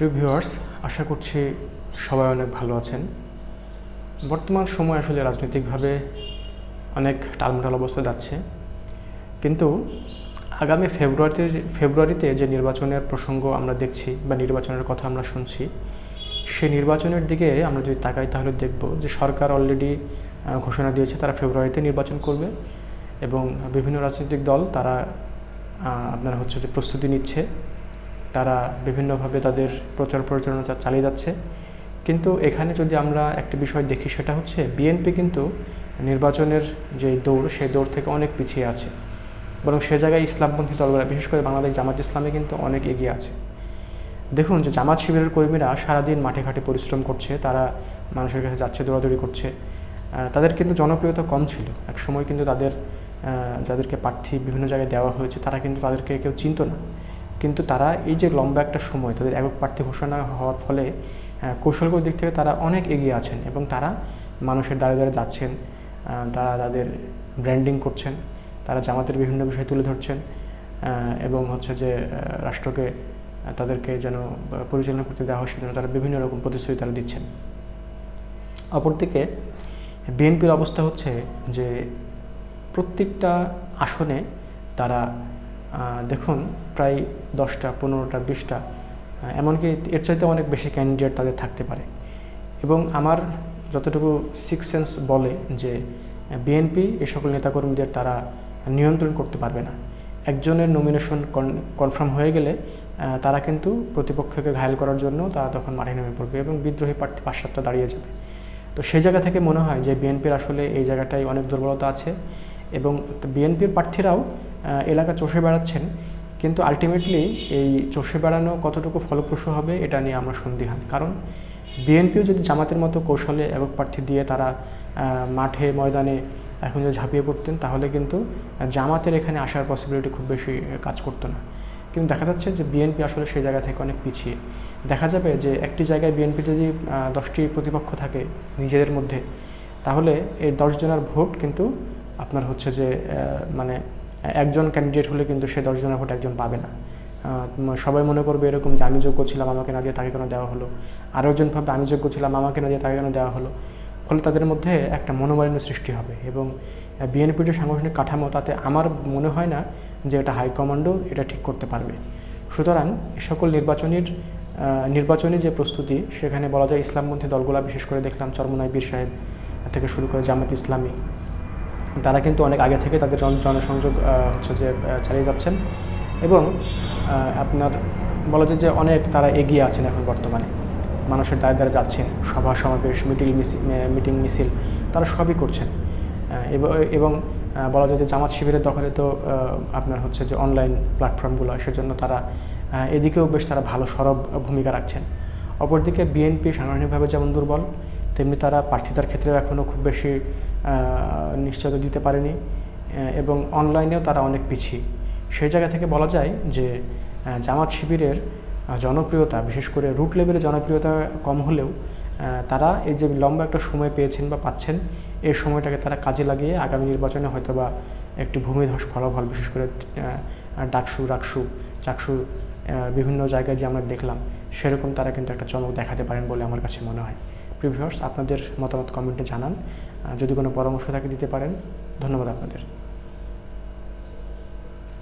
প্রিয় ভিউয়ার্স আশা করছি সবাই অনেক ভালো আছেন। বর্তমান সময় আসলে রাজনৈতিকভাবে অনেক টালমাটাল অবস্থা যাচ্ছে। কিন্তু আগামী ফেব্রুয়ারিতে ফেব্রুয়ারিতে যে নির্বাচনের প্রসঙ্গ আমরা দেখছি বা নির্বাচনের কথা আমরা শুনছি, সেই নির্বাচনের দিকে আমরা যদি তাকাই তাহলে দেখব যে সরকার অলরেডি ঘোষণা দিয়েছে তারা ফেব্রুয়ারিতে নির্বাচন করবে এবং বিভিন্ন রাজনৈতিক দল তারা আপনার হচ্ছে যে প্রস্তুতি নিচ্ছে। তারা বিভিন্নভাবে তাদের প্রচার প্রচারণা চালিয়ে যাচ্ছে। কিন্তু এখানে যদি আমরা একটা বিষয় দেখি, সেটা হচ্ছে বিএনপি কিন্তু নির্বাচনের যে দৌড় সেই দৌড় থেকে অনেক পিছিয়ে আছে। বরং সে জায়গায় ইসলামপন্থী দলগুলো, বিশেষ করে বাংলাদেশ জামাত ইসলামে কিন্তু অনেক এগিয়ে আছে। দেখুন যে জামাত শিবিরের কর্মীরা সারাদিন মাঠে ঘাটে পরিশ্রম করছে, তারা মানুষের কাছে যাচ্ছে, দৌড়াদৌড়ি করছে। তাদের কিন্তু জনপ্রিয়তা কম ছিল। এক সময় কিন্তু তাদের যাদেরকে প্রার্থী বিভিন্ন জায়গায় দেওয়া হয়েছে, তারা কিন্তু তাদেরকে কেউ চিনতো না। কিন্তু তারা এই যে লম্বা একটা সময় তাদের একক প্রার্থী ঘোষণা হওয়ার ফলে কৌশলগত দিক থেকে তারা অনেক এগিয়ে আছেন এবং তারা মানুষের দ্বারে দ্বারে যাচ্ছেন তারা তাদের ব্র্যান্ডিং করছেন, তারা জামাতের বিভিন্ন বিষয় তুলে ধরছেন এবং হচ্ছে যে রাষ্ট্রকে তাদেরকে যেন পরিচালনা করতে দেওয়া হয় সেজন্য তারা বিভিন্ন রকম প্রতিশ্রুতি তারা দিচ্ছেন। অপরদিকে, বিএনপির অবস্থা হচ্ছে যে প্রত্যেকটা আসনে তারা দেখুন, প্রায় দশটা, পনেরোটা, বিশটা এমনকি এর চাইতে অনেক বেশি ক্যান্ডিডেট তাদের থাকতে পারে। এবং আমার যতটুকু সিক্স সেন্স বলে যে বিএনপি এ সকল নেতাকর্মীদের তারা নিয়ন্ত্রণ করতে পারবে না। একজনের নমিনেশন কনফার্ম হয়ে গেলে তারা কিন্তু প্রতিপক্ষকে ঘায়েল করার জন্য তারা তখন মাঠে নেমে পড়বে এবং বিদ্রোহী প্রার্থী পাঁচ সাতটা দাঁড়িয়ে যাবে। তো সেই জায়গা থেকে মনে হয় যে বিএনপির আসলে এই জায়গাটায় অনেক দুর্বলতা আছে এবং বিএনপির প্রার্থীরাও এলাকা চষে বেড়াচ্ছেন, কিন্তু আলটিমেটলি এই চষে বেড়ানো কতটুকু ফলপ্রসূ হবে এটা নিয়ে আমরা সন্দিহান। কারণ বিএনপিও যদি জামাতের মতো কৌশলে একক প্রার্থী দিয়ে তারা মাঠে, ময়দানে এখন যদি ঝাঁপিয়ে পড়তেন, তাহলে কিন্তু জামাতের এখানে আসার পসিবিলিটি খুব বেশি কাজ করতো না। কিন্তু দেখা যাচ্ছে যে বিএনপি আসলে সেই জায়গা থেকে অনেক পিছিয়ে। দেখা যাবে যে একটি জায়গায় বিএনপি যদি দশটি প্রতিপক্ষ থাকে নিজেদের মধ্যে, তাহলে এই দশজনের ভোট কিন্তু আপনার হচ্ছে যে মানে একজন ক্যান্ডিডেট হলে কিন্তু সে দশজনের ভোট একজন পাবে না। সবাই মনে করবে এরকম যে আমি যোগ্য ছিলাম, আমাকে না দিয়ে তাকে কেন দেওয়া হলো? আরও একজন ভাববে, আমি যোগ্য ছিলাম, আমাকে না দিয়ে তাকে কেন দেওয়া হলো? ফলে তাদের মধ্যে একটা মনোমালিন্য সৃষ্টি হবে এবং বিএনপির যে সাংগঠনিক কাঠামো, তাতে আমার মনে হয় না যে এটা হাইকমান্ডও এটা ঠিক করতে পারবে। সুতরাং সকল নির্বাচনের নির্বাচনী যে প্রস্তুতি, সেখানে বলা যায় ইসলামপন্থী দলগুলা, বিশেষ করে দেখলাম চরমনাই বীর সাহেব থেকে শুরু করে জামাত ইসলামী। তারা কিন্তু অনেক আগে থেকে তাদের জন- জনসংযোগ হচ্ছে যে চালিয়ে যাচ্ছেন। এবং আপনার বলা যায় যে অনেক তারা এগিয়ে আছেন এখন বর্তমানে। মানুষের দ্বারে দ্বারে যাচ্ছেন। সভা, সমাবেশ, মিটিং মিটিং মিছিল, তারা সবই করছেন। এবং বলা যায় যে জামাত শিবিরের দখলে তো আপনার হচ্ছে যে অনলাইন প্ল্যাটফর্মগুলো সেজন্য তারা এদিকেও বেশ তারা ভালো, সরব ভূমিকা রাখছেন। অপরদিকে বিএনপি সাংগঠনিকভাবে যেমন দুর্বল তেমনি তারা প্রার্থিতার ক্ষেত্রেও এখনও খুব বেশি নিশ্চয়তা দিতে পারেনি এবং অনলাইনেও তারা অনেক পিছিয়ে। সেই জায়গা থেকে বলা যায় যে জামাত শিবিরের জনপ্রিয়তা, বিশেষ করে রুট লেভেলে জনপ্রিয়তা কম হলেও তারা এই যে লম্বা একটা সময় পেয়েছেন বা পাচ্ছেন, এই সময়টাকে তারা কাজে লাগিয়ে আগামী নির্বাচনে হয়তোবা একটি ভূমিধস ফলাফল, বিশেষ করে ডাকসু, রাকসু, চাকসু বিভিন্ন জায়গায় যে আমরা দেখলাম, সেরকম তারা কিন্তু একটা চমক দেখাতে পারেন বলে আমার কাছে মনে হয়। প্রিভিউয়ার্স আপনাদের মতামত কমেন্টে জানান। যদি কোনো পরামর্শ থাকে দিতে পারেন। ধন্যবাদ আপনাদের।